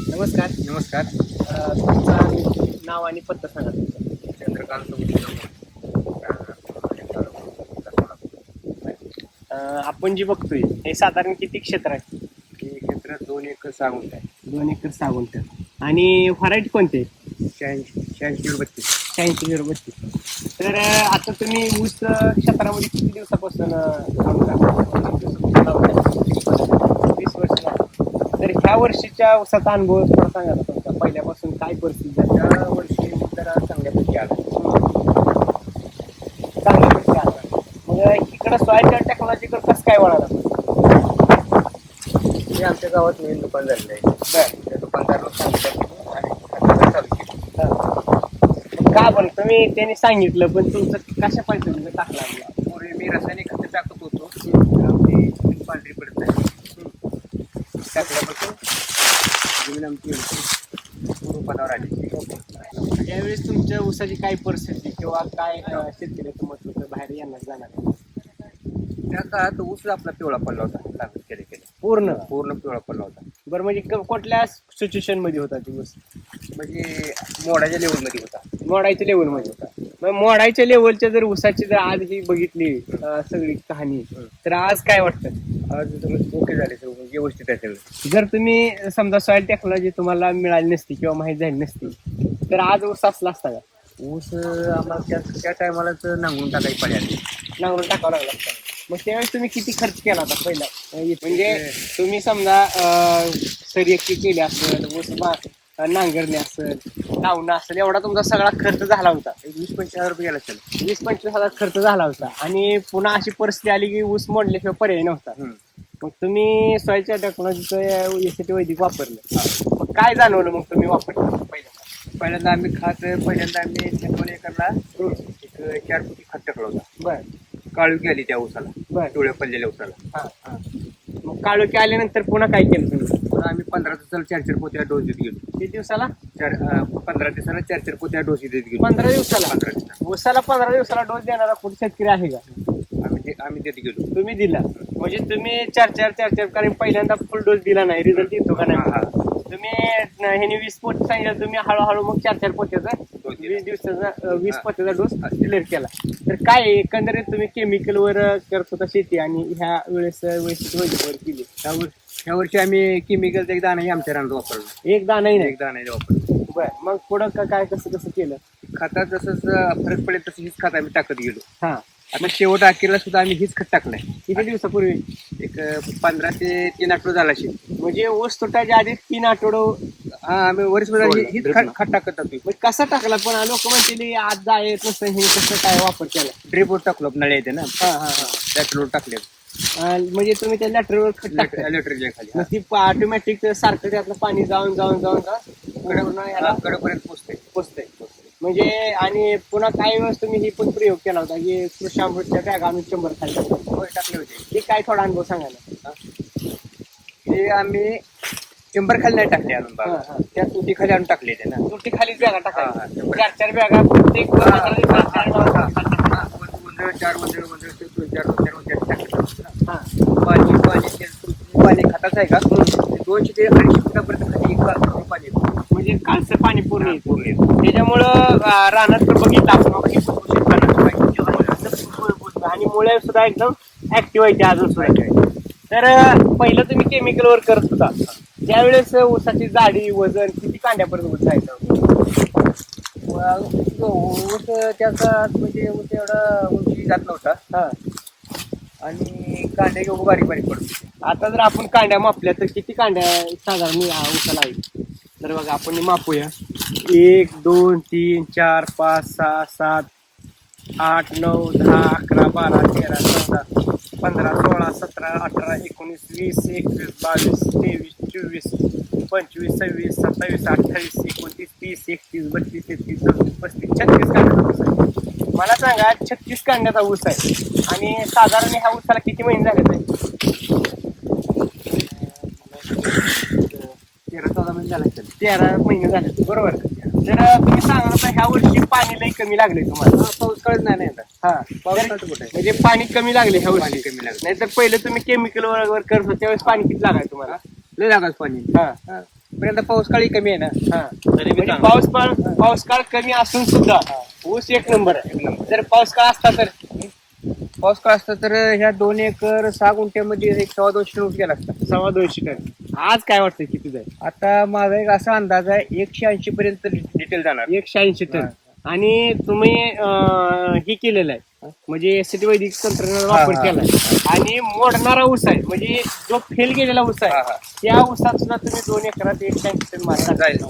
नमस्कार. नमस्कार. अ, तुमचं नाव आणि पत्ता सांगा तुमचं. चंद्रकांत अ, आपण जी बघतोय हे साधारण किती क्षेत्र आहे? हे क्षेत्र दोन एकर सांगून आहे. दोन एकर सहा गुंठ आणि व्हरायटी कोणते शहाऐंशी शहाऐंशी बत्तीस शहाऐंशी झिरो बत्तीस तर अ, आता तुम्ही ऊस अ, क्षेत्रामध्ये किती दिवसापासून अ, काम करता? तर ह्या वर्षीच्या ऊसाचा अनुभव थोडा सांगा ना तुमचा. पहिल्यापासून काय परिस्थिती झाली? त्या वर्षी जरा चांगल्यापैकी आला. चांगल्यापैकी आला. मग इकडं सॉईल टेक्नॉलॉजीकडे कसं काय वळाला हे आमच्या गावात नवीन दुकान झालेलं आहे. बरं. त्या दुकानदाराला सांगितलं आणि चालू केलं. का पण तुम्ही त्यांनी सांगितलं पण तुमचं कशा पद्धतीनं टाकला? पूर्वी मी रासायनिक खतं टाकत होतो आमची जमीन पांढरी पडत नाही टाकल्यापासून जमीन आमची आली यावेळेस तुमच्या ऊसाची काय परिस्थिती किंवा काय शेतकऱ्याचं मत होतं बाहेर यांना जाणार? त्या काळात ऊस आपला पिवळा पडला होता लागत केले केले. पूर्ण? पूर्ण पिवळा पडला होता. बरं म्हणजे क- कुठल्या सिच्युएशनमध्ये होता ती ऊस? म्हणजे मोडाच्या लेवलमध्ये होता. मोडायच्या लेवलमध्ये होता. मग मोडायच्या लेवलच्या जर ऊसाची जर आज ही बघितली अं, सगळी कहाणी तर आज काय वाटतं? आज ओके झाले सगळं व्यवस्थित आहे सगळं जर तुम्ही समजा सॉईल टेक्नॉलॉजी तुम्हाला मिळाली नसती किंवा माहीत झाली नसती तर आज ऊस असला असता का? ऊस आम्हाला त्या त्या टायमालाच नांगरून टाकायची पाळी आली नांगरून टाकावं लागला असता. मग त्यावेळेस तुम्ही किती खर्च केला होता पहिला? म्हणजे तुम्ही समजा अं, सरियकी केली असेल ऊस नांगरणे असेल लावणं असेल एवढा तुमचा सगळा खर्च झाला होता. एक वीस पंचवीस हजार रुपये गेला असेल. वीस पंचवीस हजार खर्च झाला होता. आणि पुन्हा अशी परिस्थिती आली की ऊस मोडल्याशिवाय पर्याय नव्हता. मग तुम्ही सॉईलच्या टेक्नॉलॉजीचं यासाठी वैदिक वापरलं. मग काय जाणवलं मग तुम्ही वापरलं पहिल्यांदा? पहिल्यांदा आम्ही खात पहिल्यांदा आम्ही दोन एकरला एक चार फुटी खत टाकलं होता. बर. काळुकी आली त्या ऊसाला. बर. डोळ्या पडलेल्या ऊसाला. हा हा. मग काळोखी आल्यानंतर पुन्हा काय केलं तुम्ही? पुन्हा आम्ही पंधरा दिवसाला चार चार पोत्या डोस देत गेलो. किती दिवसाला? चार अं, पंधरा दिवसाला चार चार पोत्या डोस देत गेलो. पंधरा दिवसाला? पंधरा दिवसाला. पंधरा दिवसाला डोस देणारा कुठे शेतकरी आहे का? आम्ही ते- आम्ही देत गेलो. तुम्ही दिला. म्हणजे तुम्ही चार चार चार चार कारण पहिल्यांदा फुल डोस दिला नाही. रिझल्ट येतो का हा, हा. नाही तुम्ही न- ह्याने वीस पोट सांगितलं तुम्ही हळूहळू मग चार चार पोत्याचा दिला. वीस दिवसाचा अं, वीस हा. पोत्याचा डोस हा. क्लिअर केला. तर काय आहे, एकंदरीत तुम्ही केमिकल वर अं, करत होता शेती आणि ह्या वेळेस वैशिष्ट्य वैदिकवर केली. त्यावर ह्या वर्षी आम्ही केमिकलचा एक दाणाही आमच्या रानात वापरला. एक दानाही नाही? एक दाणाही वापरला. बर मग पुढं का- काय कसं कसं केलं? खतात जसंच अं, फरक पडेल तसं हीच खत आम्ही टाकत गेलो. हा. आता शेवट अखेरला सुद्धा आम्ही हीच खत टाकलंय. किती दिवसापूर्वी? एक अं, पंधरा ते तीन आठवडे झाला असेल. म्हणजे ऊस तुटायच्या आधी तीन आठवडं हा आम्ही वर्ष. हीच खत खत टाकत होतो. मग कसा टाकला? पण लोक म्हणतील आज जायत नसतं हे कसं काय वापर केला? ड्रिपवर टाकलो नळे येते ना. हा हा हा. टाकले. म्हणजे तुम्ही त्या लॅटरवर खत टाकता. लॅटरच्या खाली. मग ती ऑटोमॅटिक सारखं त्यातलं पाणी जाऊन जाऊन जाऊन जाऊन पूर्ण याला कडेपर्यंत पोचते पोचतंय. म्हणजे आणि पुन्हा काही वेळेस तुम्ही ही पण प्रयोग केला होता की कृषी अमृतच्या बॅगा आम्ही शंभर खाली टाकले. होते. ते काय थोडा अनुभव सांगा ना. ते आम्ही शंभर खाली नाही टाकले आणून हा. त्या तुटी खाली आणून टाकले ते ना. तुटी खालीच बॅगा टाका हा. चार चार बॅगा प्रत्येक चार चार चार दोन चार वंदळ टाकले हा पाणी पाणी ते तुमचं खताचं आहे का? ते दोनशे ते अडीचशे फुटापर्यंत खाली पाणी येतं. म्हणजे कालचं पाणी पूर्ण येतं. पूर्ण येतं. त्याच्यामुळं रानात तर बघितलं आपण हे भुसभुशीत रानात पाहिजे. जेव्हा असं भुसभुशीत आणि मुळे सुद्धा एकदम ऍक्टिव्ह आहे ते अजून सुद्धा. तर अं, पहिलं तुम्ही केमिकल वर करत होता. त्यावेळेस ऊसाची जाडी वजन किती कांड्यापर्यंत ऊस जायचं? मग ऊस त्याचा म्हणजे ऊस एवढा उंची जात नव्हता. हा. आणि कांडे घेऊ बारीक बारीक पडतो. आता जर आपण कांड्या मापल्या तर किती कांड्या साधारण या आहे? तर बघा आपण मापूया. एक दोन तीन चार पाच सहा सात आठ नऊ दहा अकरा बारा तेरा चौदा पंधरा सोळा सतरा अठरा एकोणीस वीस एकवीस बावीस तेवीस चोवीस पंचवीस सव्वीस सत्तावीस अठ्ठावीस एकोणतीस तीस एकतीस बत्तीस तेहतीस चौतीस पस्तीस छत्तीस कांड्या मला सांगा छत्तीस कांड्याचा ऊस आहे. आणि साधारण ह्या ऊसाला किती महिने झाले तेरा चौदा महिने झाला असेल तेरा महिने झाले बरोबर. तर तुम्ही सांगा आता ह्या वर्षी पाणी लई कमी लागले तुम्हाला. पाऊस कळत नाही. हा. कुठे? म्हणजे पाणी कमी लागले ह्या वर्षी. कमी लागलं नाहीतर पहिले तुम्ही केमिकल वर करत होते त्यावेळेस पाणी किती लागायचं तुम्हाला? लय लागाच पाणी. हा. हा. पर्यंत पाऊस काळी कमी आहे ना. हा. तरी म्हणजे चांगलं. पाऊस काळ पाऊस काळ कमी असून सुद्धा ऊस एक नंबर आहे. जर पाऊस काळ असता तर पाऊस काळ असता तर ह्या दोन एकर सहा गुंठ्यामध्ये एक सव्वा दोनशे ऊस गेला असता. सव्वा दोनशे टन आज काय वाटतं किती जाईल? आता माझा एक असा अंदाज आहे एकशे ऐंशी पर्यंत डिटेल जाणार. एकशे ऐंशी टन. आणि तुम्ही अं, हे केलेलं आहे. म्हणजे एसटी वैदिक तंत्रज्ञान वापर. केलाय आणि मोडणारा ऊस आहे म्हणजे जो फेल गेलेला ऊस आहे. त्या ऊसात सुद्धा तुम्ही दोन एकरात ऐंशी टन मारता जाईल.